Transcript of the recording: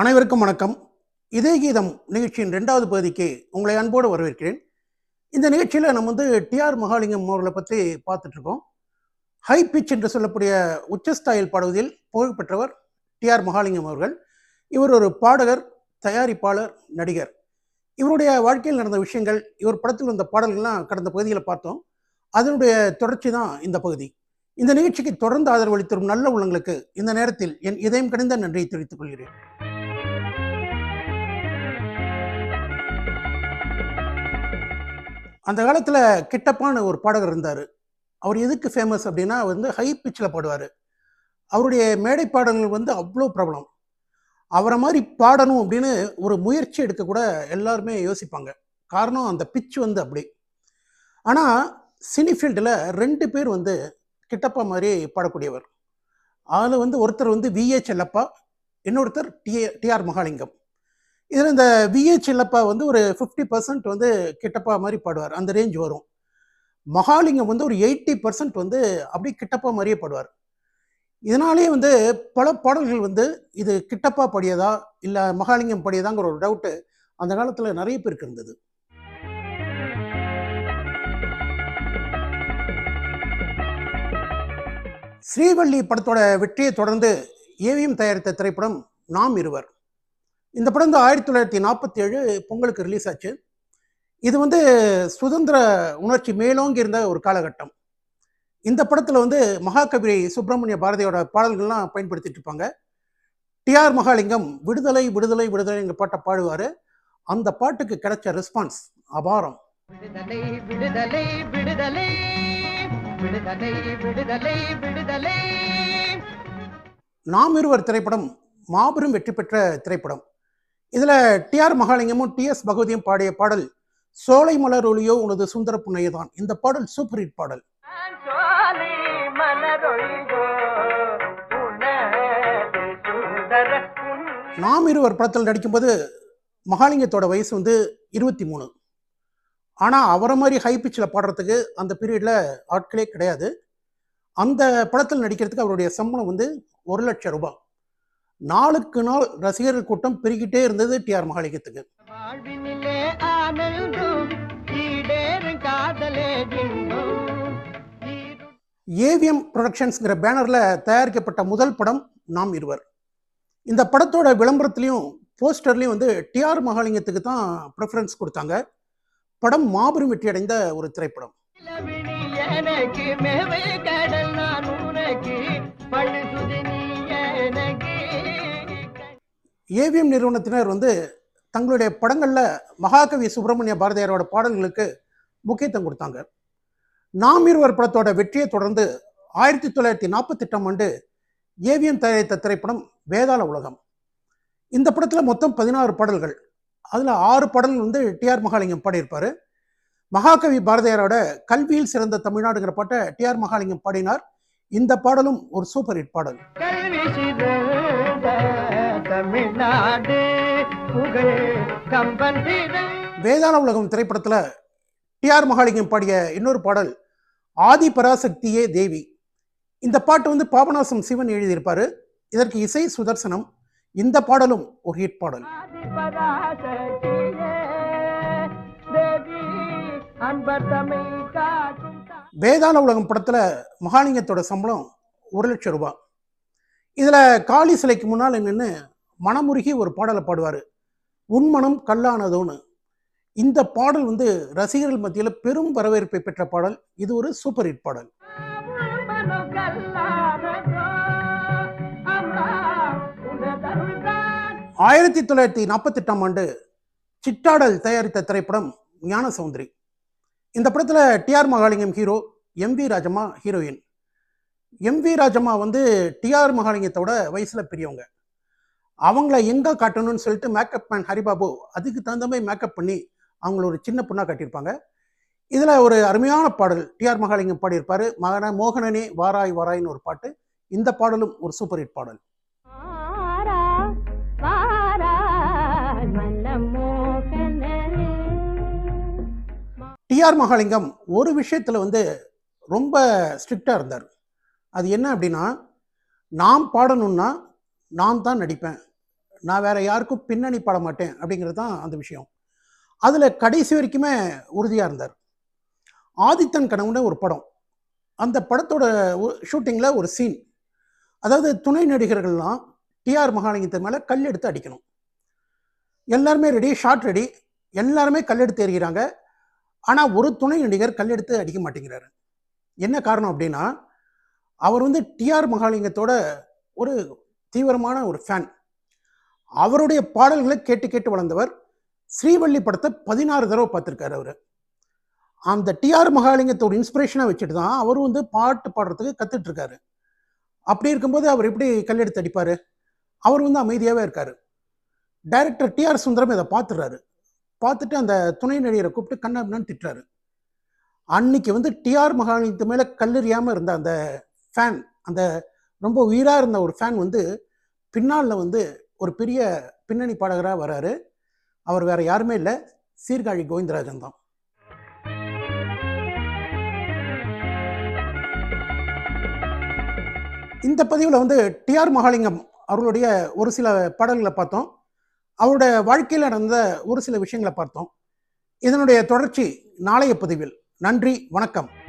அனைவருக்கும் வணக்கம். இதே கீதம் நிகழ்ச்சியின் ரெண்டாவது பகுதிக்கு உங்களை அன்போடு வரவேற்கிறேன். இந்த நிகழ்ச்சியில் நம்ம வந்து டிஆர் மகாலிங்கம் அவர்களை பற்றி பார்த்துட்ருக்கோம். ஹை பிச் என்று சொல்லக்கூடிய உச்சஸ்தாயில் பாடுவதில் புகழ்பெற்றவர் டிஆர் மகாலிங்கம் அவர்கள். இவர் ஒரு பாடகர் தயாரிப்பாளர் நடிகர். இவருடைய வாழ்க்கையில் நடந்த விஷயங்கள் இவர் படத்தில் வந்த பாடல்கள்லாம் கடந்த பகுதியில் பார்த்தோம். அதனுடைய தொடர்ச்சி தான் இந்த பகுதி. இந்த நிகழ்ச்சிக்கு தொடர்ந்து ஆதரவளித்தரும் நல்ல உள்ளங்களுக்கு இந்த நேரத்தில் என் இதயம் கணிந்த நன்றியை தெரிவித்துக் கொள்கிறேன். அந்த காலத்தில் கிட்டப்பான்னு ஒரு பாடகர் இருந்தார். அவர் எதுக்கு ஃபேமஸ் அப்படின்னா வந்து ஹை பிச்சில் பாடுவார். அவருடைய மேடை பாடல்கள் வந்து அவ்வளோ பிரபலம். அவரை மாதிரி பாடணும் அப்படின்னு ஒரு முயற்சி எடுக்கக்கூட எல்லாருமே யோசிப்பாங்க. காரணம் அந்த பிச் வந்து அப்படி. ஆனால் சினி ஃபீல்டில் ரெண்டு பேர் வந்து கிட்டப்பா மாதிரி பாடக்கூடியவர். அதில் வந்து ஒருத்தர் வந்து விஏ செல்லப்பா இன்னொருத்தர் டிஏ டிஆர் மகாலிங்கம் இதில் இந்த விஹெச் இல்லப்பா வந்து ஒரு ஃபிஃப்டி பர்சன்ட் வந்து கிட்டப்பா மாதிரி பாடுவார். அந்த ரேஞ்ச் வரும். மகாலிங்கம் வந்து ஒரு எயிட்டி பர்சன்ட் வந்து அப்படி கிட்டப்பா மாதிரியே பாடுவார். இதனாலேயே வந்து பல பாடல்கள் வந்து இது கிட்டப்பா பாடியதா இல்லை மகாலிங்கம் பாடியதாங்கிற ஒரு டவுட்டு அந்த காலத்தில் நிறைய பேருக்கு இருந்தது. ஸ்ரீவள்ளி படத்தோட வெற்றியை தொடர்ந்து ஏவிஎம் தயாரித்த திரைப்படம் நாம் இருவர். இந்த படம் வந்து ஆயிரத்தி தொள்ளாயிரத்தி நாற்பத்தி ஏழு பொங்கலுக்கு ரிலீஸ் ஆச்சு. இது வந்து சுதந்திர உணர்ச்சி மேலோங்கி இருந்த ஒரு காலகட்டம். இந்த படத்தில் வந்து மகாகவி சுப்பிரமணிய பாரதியோட பாடல்கள்லாம் பயன்படுத்திட்டு இருப்பாங்க. டிஆர் மகாலிங்கம் விடுதலை விடுதலை விடுதலைங்கிற பாட்டை பாடுவார். அந்த பாட்டுக்கு கிடைச்ச ரெஸ்பான்ஸ் அபாரம். விடுதலை விடுதலை விடுதலை விடுதலை விடுதலை விடுதலை. நாம் இருவர் திரைப்படம் மாபெரும் வெற்றி பெற்ற திரைப்படம். இதில் டிஆர் மகாலிங்கமும் டிஎஸ் பகவதியும் பாடிய பாடல் சோலை மலர் ஒளியோ உனது சுந்தர புன்னையே தான் இந்த பாடல் சூப்பர் ஹிட் பாடல் நாம் இருவர் படத்தில் நடிக்கும்போது மகாலிங்கத்தோட வயசு வந்து இருபத்தி மூணு. ஆனால் அவரை மாதிரி ஹை பிச்சில் பாடுறதுக்கு அந்த பீரியடில் ஆட்களே கிடையாது. அந்த படத்தில் நடிக்கிறதுக்கு அவருடைய சம்பளம் வந்து ஒரு லட்சம் ரூபாய். நாளுக்கு நாள் ரசிகர்கள் கூட்டம் பெருகிட்டே இருந்தது டிஆர் மகாலிங்கத்துக்கு ஈரு- ஏவிஎம் ப்ரொடக்ஷன்ஸ்ங்கிற பேனரில் தயாரிக்கப்பட்ட முதல் படம் நாம் இருவர். இந்த படத்தோட விளம்பரத்துலேயும் போஸ்டர்லேயும் வந்து டிஆர் மகாலிங்கத்துக்கு தான் ப்ரிஃபரன்ஸ் கொடுத்தாங்க. படம் மாபெரும் வெற்றி அடைந்த ஒரு திரைப்படம். ஏவிஎம் நிறுவனத்தினர் வந்து தங்களுடைய படங்களில் மகாகவி சுப்பிரமணிய பாரதியாரோட பாடல்களுக்கு முக்கியத்துவம் கொடுத்தாங்க. நாம் இருவர் படத்தோட வெற்றியை தொடர்ந்து ஆயிரத்தி தொள்ளாயிரத்தி நாற்பத்தெட்டாம் ஆண்டு ஏவிஎம் தயாரித்த திரைப்படம் வேதாள உலகம். இந்த படத்தில் மொத்தம் பதினாறு பாடல்கள். அதில் ஆறு பாடல்கள் வந்து டிஆர் மகாலிங்கம் பாடியிருப்பார். மகாகவி பாரதியாரோட கல்வியில் சிறந்த தமிழ்நாடுங்கிற பாட்டை டிஆர் மகாலிங்கம் பாடினார். இந்த பாடலும் ஒரு சூப்பர் ஹிட் பாடல். தமிழ்நாடு வேதாள உலகம் திரைப்படத்தில் டிஆர் மகாலிங்கம் பாடிய இன்னொரு பாடல் ஆதி பராசக்தியே தேவி இந்த பாட்டு வந்து பாபநாசம் சிவன் எழுதியிருப்பாரு. இதற்கு இசை சுதர்சனம் இந்த பாடலும் ஒரு ஹிட் பாடல். வேதாள உலகம் படத்தில் மகாலிங்கத்தோட சம்பளம் ஒரு லட்சம் ரூபாய். இதில் காளி சிலைக்கு முன்னால் நின்று மனமுருகி ஒரு பாடலை பாடுவார். உன் மனம் கல்லானதோன்னு. இந்த பாடல் வந்து ரசிகர்கள் மத்தியில் பெரும் வரவேற்பை பெற்ற பாடல். இது ஒரு சூப்பர் ஹிட் பாடல். ஆயிரத்தி தொள்ளாயிரத்தி நாற்பத்தெட்டாம் ஆண்டு சிட்டாடல் தயாரித்த திரைப்படம் ஞான சௌந்தரி இந்த படத்தில் TR Mahalingam hero M V Rajamma heroine. M V Rajamma வந்து டிஆர் மகாலிங்கத்தோட வயசில் பெரியவங்க. அவங்கள எங்கே காட்டணும்னு சொல்லிட்டு மேக்கப் மேன் ஹரிபாபு அதுக்கு தகுந்த மாதிரி மேக்கப் பண்ணி அவங்கள ஒரு சின்ன பொண்ணாக காட்டியிருப்பாங்க. இதில் ஒரு அருமையான பாடல் டிஆர் மகாலிங்கம் பாடியிருப்பார். மகன மோகனனே வாராய் வாராய்னு ஒரு பாட்டு. இந்த பாடலும் ஒரு சூப்பர் ஹிட் பாடல். டிஆர் மகாலிங்கம் ஒரு விஷயத்தில் வந்து ரொம்ப ஸ்ட்ரிக்டாக இருந்தார். அது என்ன அப்படின்னா நாம் பாடணும்னா நான் தான் நடிப்பேன். நான் வேற யாருக்கும் பின்னணி பாட மாட்டேன் அப்படிங்கிறது தான் அந்த விஷயம். அதில் கடைசி வரைக்குமே உறுதியாக இருந்தார். ஆதித்தன் கனவுன்னு ஒரு படம். அந்த படத்தோட ஷூட்டிங்கில் ஒரு சீன். அதாவது துணை நடிகர்கள்லாம் டிஆர் மகாலிங்கத்தின் மேலே கல் எடுத்து அடிக்கணும். எல்லாருமே ரெடி ஷார்ட் ரெடி எல்லாருமே கல் எடுத்து எறிகிறாங்க. ஆனால் ஒரு துணை நடிகர் கல் எடுத்து அடிக்க மாட்டேங்கிறாரு. என்ன காரணம் அப்படின்னா அவர் வந்து டிஆர் மகாலிங்கத்தோட ஒரு தீவிரமான ஒரு ஃபேன் அவருடைய பாடல்களை கேட்டு கேட்டு வளர்ந்தவர் ஸ்ரீவள்ளி படத்தை பதினாறு தடவை பார்த்துருக்காரு அவர். அந்த டிஆர் மகாலிங்கத்தோட இன்ஸ்பிரேஷனாக வச்சுட்டு தான் அவர் வந்து பாட்டு பாடுறதுக்கு கற்றுட்டு இருக்காரு அப்படி இருக்கும்போது அவர் எப்படி கல்லெடுத்து அடிப்பார்? அவர் வந்து அமைதியாகவே இருக்கார். டைரக்டர் டிஆர் சுந்தரம் இதை பார்த்துடுறாரு பார்த்துட்டு அந்த துணை நடிகரை கூப்பிட்டு கண்ணாபின்னு திட்டுறாரு. அன்னைக்கு வந்து டிஆர் மகாலிங்கத்து மேலே கல்லெறியாமல் இருந்த அந்த ஃபேன் அந்த ரொம்ப உயிராக இருந்த ஒரு ஃபேன் வந்து பின்னால் வந்து ஒரு பெரிய பின்னணி பாடகராக வராரு. அவர் வேற யாருமே இல்லை. சீர்காழி கோவிந்தராஜன் தான். இந்த பதிவில் வந்து டிஆர் மகாலிங்கம் அவர்களுடைய ஒரு சில பாடல்களை பார்த்தோம். அவருடைய வாழ்க்கையில் நடந்த ஒரு சில விஷயங்களை பார்த்தோம். இதனுடைய தொடர்ச்சி நாளைய பதிவில். நன்றி வணக்கம்.